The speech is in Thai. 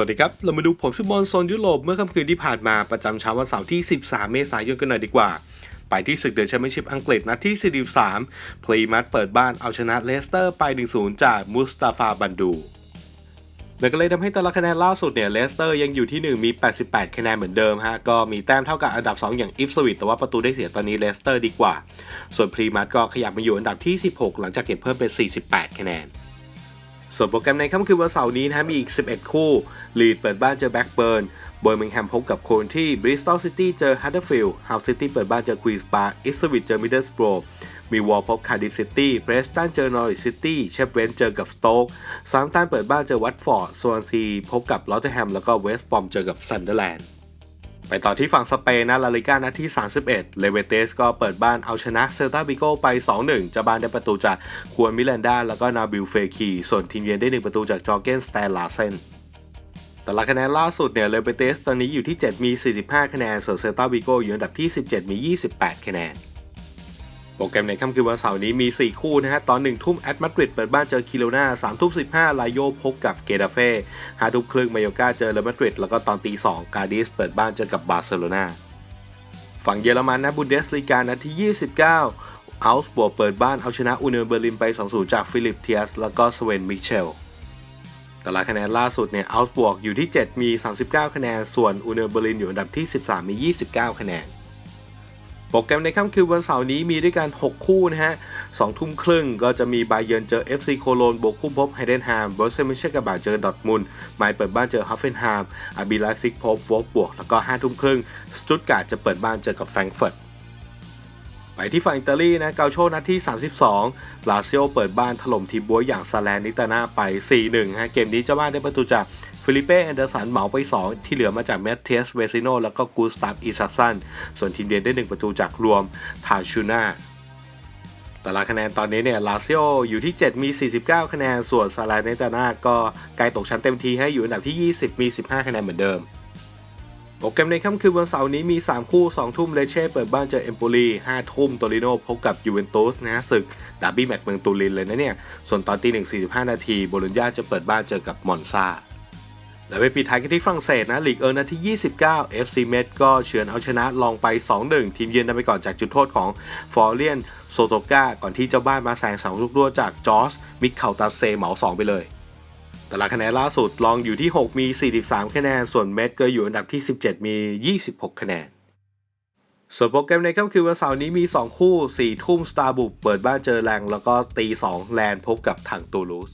วัสดีครับ เรามาดูผลฟุตบอลโซนยุโรปเมื่อค่ำคืนที่ผ่านมาประจำเช้าวันเสาร์ที่ 13 เมษายนกันหน่อยดีกว่า ไปที่ศึกเดอะแชมเปี้ยนชิพอังกฤษนัดที่ 43 พลีมัดเปิดบ้านเอาชนะเลสเตอร์ไป 1-0 จากมุสตาฟาบันดูแล้วก็เลยทำให้แต่ละคะแนนล่าสุดเนี่ยเลสเตอร์ยังอยู่ที่ 1 มี 88 คะแนนเหมือนเดิมฮะ ก็มีแต้มเท่ากับอันดับ 2 อย่างอิฟสวิตแต่ว่าประตูได้เสียตอนนี้เลสเตอร์ดีกว่า ส่วนพลีมัดก็ขยับมาอยู่อันดับที่ 16 หลังจากเก็บเพิ่มเป็น 48 คะแนน ส่วนโปรแกรมในค่ำคืนวันเสาร์นี้นะมีอีก 11 คู่ ลีดเปิดบ้านเจอแบ็กเบิร์นเบอร์มิงแฮมพบกับโคนที่บริสตอลซิตี้เจอฮัตเตอร์ฟิลด์ฮาวซิตี้เปิดบ้านเจอควีนส์ปาร์อิสวิตเจอมิดเดิลสโบรมีวอลพบคาร์ดิฟซิตี้เบรสตันเจอนอริซิตี้เชฟเวนเจอกับสโต๊กซามตันเปิดบ้านเจอวัตฟอร์ดสวนซีพบกับลอตเทอร์แฮมแล้วก็เวสต์บอมเจอกับซันเดอร์แลนด์ ไปต่อที่ฝั่งสเปนนะลาลิก้านัดที่ 31 เลเวเตสก็เปิดบ้านเอาชนะเซลตาบิโกไป 2-1 จะบ้านได้ประตูจากควอนมิเลนดาแล้วก็นาบิลเฟคี ส่วนทีมเยือนได้ 1 ประตูจากจอร์เกนสแตนลาเซนแต่ละคะแนนล่าสุดเนี่ยเลเวเตสตอนนี้อยู่ที่ 7 มี 45 คะแนนส่วนเซลตาบิโกอยู่อันดับที่ 17 มี 28 คะแนน โปรแกรมในค่ำคืนวันเสาร์นี้มี 4 คู่นะฮะ ตอน 1 ทุ่มแอตมาดริดเปิดบ้านเจอคิโลนา3ทุ่ม15ลาโยพบกับเกดาเฟ่5ทุ่มครึ่งมายกาเจอเรอัลมาดริดแล้วก็ตอนตี2กาดิสเปิดบ้านเจอกับบาร์เซโลนาฝั่งเยอรมันนะบุนเดสลีกานัดที่ 29อัลส์บวกเปิดบ้านเอาชนะอูเนอร์เบอร์ลินไป 2-0 จากฟิลิปเทียส แล้วก็สเวนมิเชลแต่ละคะแนนล่าสุดเนี่ยอัลส์บวกอยู่ที่ 7 มี 39 คะแนน ส่วนอูเนอร์เบอร์ลินอยู่อันดับที่ 13 มี 29 คะแนน โปรแกรมในค่ำคืนวันเสาร์นี้มีด้วยกัน 6 คู่นะฮะ2ทุ่มครึ่งก็จะมีบาเยิร์นเจอ FC โคโลนบวกคู่พบไฮเดนฮามบอสเซมิเชกับบาเจอดอทมุนไมเปิดบ้านเจอฮัฟเฟนฮามอาบิลาซิกพบวอลบวก แล้วก็5ทุ่มครึ่งสตุตการ์ดจะเปิดบ้านเจอกับแฟรงก์เฟิร์ตไปที่ฝั่งอิตาลีนะเกาโชนัดที่ 32ลาซิโอเปิดบ้านถล่มทีมบัวอย่างซาแลนนิตาน่าไป 4-1ฮะเกมนี้เจ้าบ้านได้ประตูจาก ฟิลิเป้แอนเดอร์สันเหมาไป 2 ที่เหลือมาจากแมตเทสเวซิโนแล้วก็กูสตาฟอิซาซันส่วนทีมเยือนได้ 1 ประตูจากรวมทาชูน่าแต่ละคะแนนตอนนี้เนี่ยลาซิโออยู่ที่ 7 มี 49 คะแนน ส่วนซาลาเนตาน่าก็ใกลตกชั้นเต็มทีให้อยู่อันดับที่ 20 มี 15 คะแนนเหมือนเดิม โปรแกรมในค่ำคืนวันเสาร์นี้มี 3 คู่ 2 ทุ่มเลเช่เปิดบ้านเจอเอมโปลี5 ทุ่มโตริโนพบกับยูเวนตุสนะฮะศึกดาร์บี้แมตช์เมืองตูรินเลยนะเนี่ย ส่วนตอนตี1 45 นาทีโบโลญญาจะเปิดบ้านเจอกับมอนซา แล้วไปปิดท้ายกันที่ฝรั่งเศสนะลีกเอิร์นาที่29 FC m e t ก็เฉือนเอาชนะลองไป 2-1 ทีมเยือนนำไปก่อนจากจุดโทษของฟอร์เลียนโซโตกาก่อนที่เจ้าบ้านมาแซงสองลูกรั่วจากจอร์สมิคเคาตาเซเหมา 2 ไปเลยแต่ละคะแนนล่าสุดลองอยู่ที่ 6 มี 43 คะแนน ส่วนเมดก็อยู่อันดับที่ 17 มี 26 คะแนน ส่วนโปรแกรมในค่ำคืนวันเสาร์นี้มี 2 คู่ 4 ทุ่มสตาร์บุกเปิดบ้านเจอแรงแล้วก็ตี 2 แลนพบกับทางตูลูส